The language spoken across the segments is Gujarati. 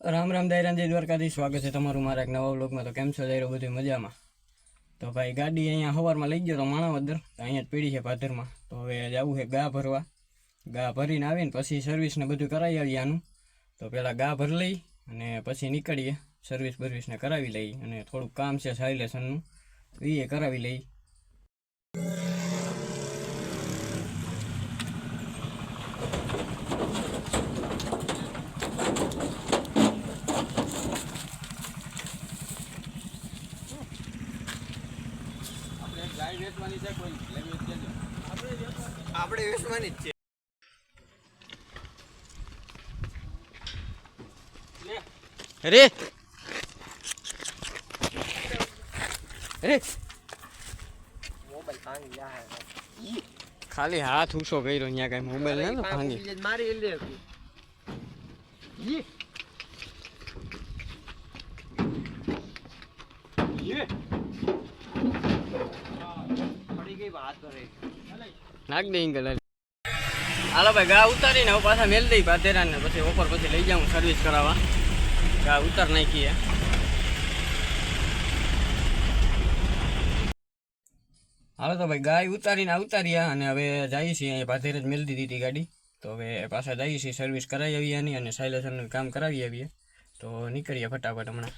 રામ રામ દાયરાજી દ્વારકાથી સ્વાગત છે તમારું મારા એક નવા બ્લોગમાં તો કેમ છો દાયરો? બધું મજામાં? તો ભાઈ ગાડી અહીંયા સવારમાં લઈ ગયો તો માણાવદર. તો અહીંયા જ પડી છે પાથરમાં. તો હવે જવું છે ગા ભરવા. ગા ભરીને આવીને પછી સર્વિસને બધું કરાવી આવીએ આનું. તો પહેલાં ગા ભરી લઈ અને પછી નીકળીએ. સર્વિસ બર્વિસને કરાવી લઈ અને થોડુંક કામ છે સાયલેશનનું એ કરાવી લઈ. આપણે વેચવાની જ છે અરે! અરે! ખાલી હાથ ઊંચો કર્યો અહીંયા કઈ મોબાઈલ ને ભાંગી. મારી લે પડી ગઈ વાત કરે નાખ હાલો. ભાઈ, ગા ઉતારીને હવે પાછા મેલ દઈ પાથેરાને પછી ઓપર પછી લઈ જાઉં સર્વિસ કરાવવા. ગા ઉતાર નાખીએ હાલો તો ભાઈ, ગાય ઉતારીને ઉતાર્યા અને હવે જઈએ છીએ અહીંયા પાથેર જ મેલ દીધી ગાડી. તો હવે પાછા જઈએ છીએ સર્વિસ કરાવી આવીએ એની અને સાયલેશનનું કામ કરાવી આવીએ. તો નીકળીએ ફટાફટ હમણાં.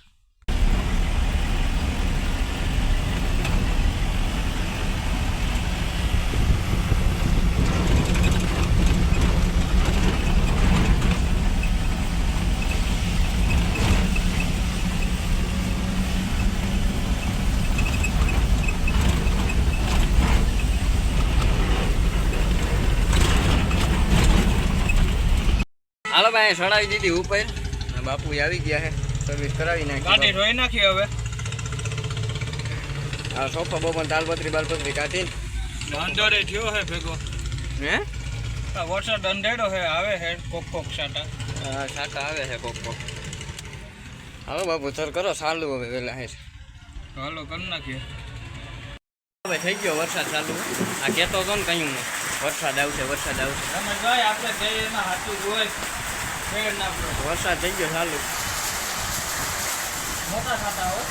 ભાઈ સડાવી દીધી ઉપર. બાપુ આવી ગયા છે. સર્વિસ કરાવી નાખી. ગાડી રોઈ નાખી હવે. આ સોફા બોપન તાલપત્રી બાલપત્રી કાઢીને. અંધારે થયો હે ભેગો. હે? આ વરસાદ અંધેડો હે આવે હે કોક કોક સાટા. હા સાટા આવે છે કોક કોક. હાલો બાપુ સર કરો ચાલુ હવે વેલા હે. હાલો કરી નાખીએ. હવે થઈ ગયો વરસાદ ચાલુ. આ કહેતો હતો ને કયું વરસાદ આવશે વરસાદ આવશે. તમે જાય આપણે જઈએ એમાં હાથું હોય વરસાદ થઈ ગયો ચાલુ. મોટા થતા હોય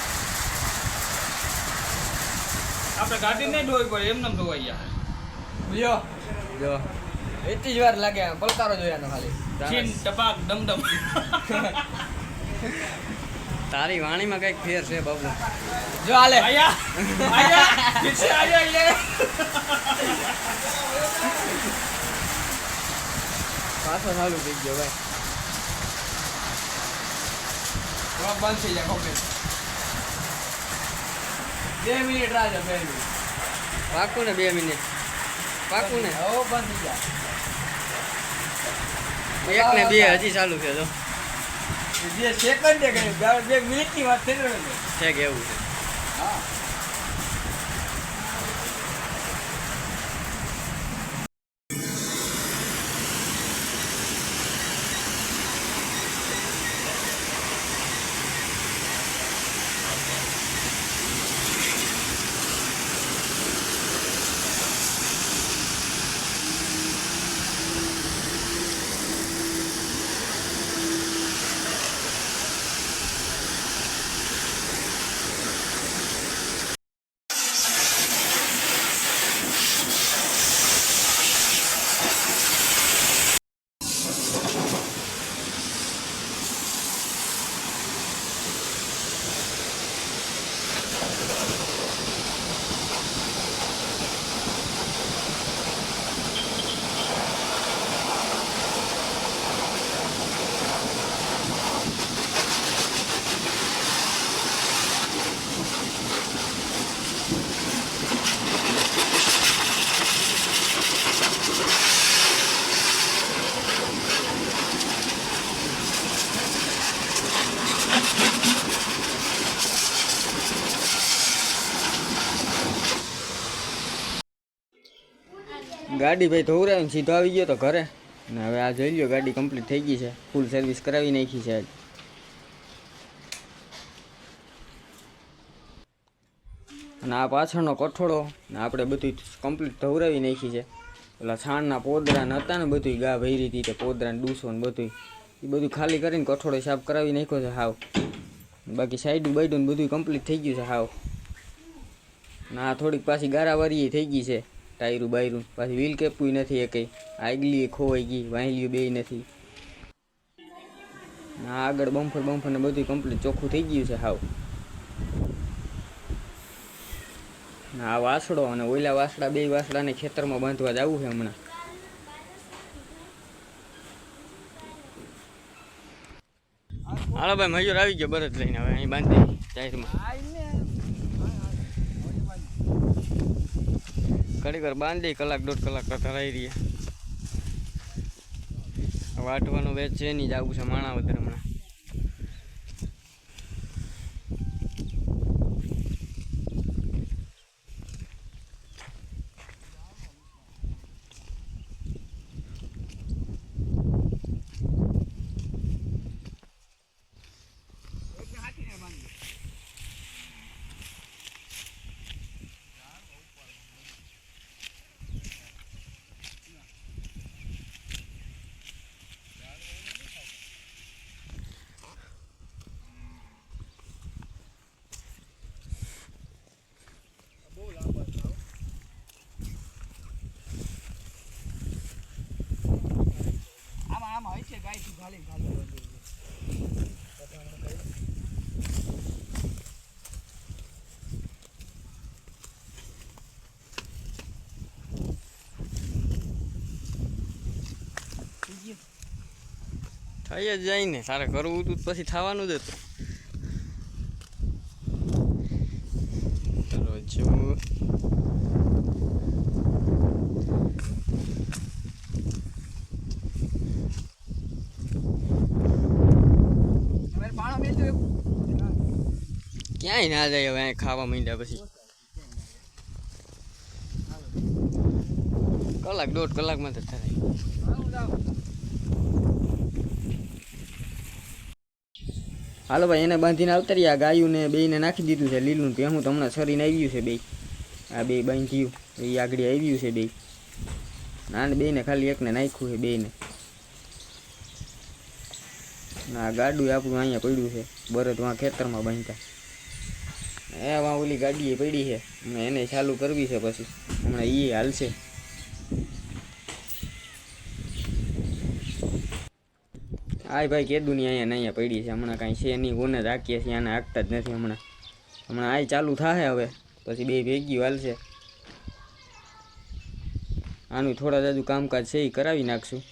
આપણે ગાડી નહીં ધોવી પડે એમને એમ ધોવાઈ ગયા. જો એટલી જ વાર લાગે પલકારો જોયાનો ખાલી. છીન ટપાક ડમડમ તારી વાણીમાં કંઈક ફેર છે બાબુ. જો આલે આયા આયા પીછે આયા લે. પાછો ચાલુ થઈ ગયો ભાઈ. હવે બંધ થઈ જાય કમ્પ્લીટ બે મિનિટ રાહ બે મિનિટ. પાકું ને બે મિનિટ. પાકું ને? હવે બંધ થઈ જાય એક ને બે હજી ચાલુ છે તો જે. સેકન્ડ બે મિનિટની વાત થઈ રહ્યો છે છે એવું છે? હા. ગાડી ભાઈ ધોવરાવીને સીધો આવી ગયો તો ઘરે. ને હવે આ જોઈ લ્યો, ગાડી કમ્પ્લીટ થઈ ગઈ છે. ફૂલ સર્વિસ કરાવી નાખી છે અને આ પાછળનો કઠોળો, ને આપણે બધું કમ્પ્લીટ ધવરાવી નાખી છે. પેલા છાણના પોદરા ને હતા ને બધું ગા ભરી હતી તે પોદરા ડૂસો ને બધું એ બધું ખાલી કરીને કઠોળો સાફ કરાવી નાખ્યો છે હાવ. બાકી સાઈડું બાઈડું બધું કમ્પ્લીટ થઈ ગયું છે હાવ. ના થોડીક પાછી ગારાવારી થઈ ગઈ છે. ટાયરું બાયરું. પાછી વ્હીલ કેપું નથી એકઈ આગલી ખોવાઈ ગઈ વાંહલીયું બે નથી. આગળ બમ્ફર બમ્ફર ને બધું કમ્પ્લીટ ચોખ્ખું થઈ ગયું છે હાવ. ના, આ વાસડો અને ઓલા વાસડા બે વાસડાને ખેતરમાં બાંધવા જવું છે હમણાં. હાલો ભાઈ મજૂર આવી ગયો બરત લઈને, હવે અહીં બાંધી ટાયરમાં ઘડી ઘર બાંધી કલાક દોઢ કલાક તો રહી રહીએ. વાટવાનું વેચ છે નહીં આવું છે માણા વધારે હમણાં. થઈ જ જાય ને તારે કરવું તું પછી થવાનું જ હતું. ચલો હવે પાણા મેલ દો ક્યાંય ના જાય હવે ખાવા માંડ્યા પછી. કલાક, દોઢ કલાકમાં તો થાય. હાલો ભાઈ, એને બાંધીને આવતરી આ ગાયું ને બેયને નાખી દીધું છે લીલું તો હું તમને સરીને આવ્યું છે બે આ બે બાંધ્યું, એ આગળ આવ્યું છે બે નાને બેને ખાલી એકને નાખ્યું છે બેને ના ગાડું આપણું અહીંયા પડ્યું છે, બરત વાં ખેતરમાં બાંધતા એ વાં ઓલી ગાડી પડી છે. એને ચાલુ કરવી છે પછી. હમણાં એ હાલશે. આય ભાઈ કેદું ની અહીંયા નહીં પડી છે. હમણાં કાંઈ છે નહીં, કોને હાકીએ છીએ, આને હાંકતા જ નથી હમણાં. હમણાં આય ચાલુ થાય હવે. પછી બે ભેગી વાલશે. આનું થોડા જાજુ કામકાજ છે એ કરાવી નાખશું.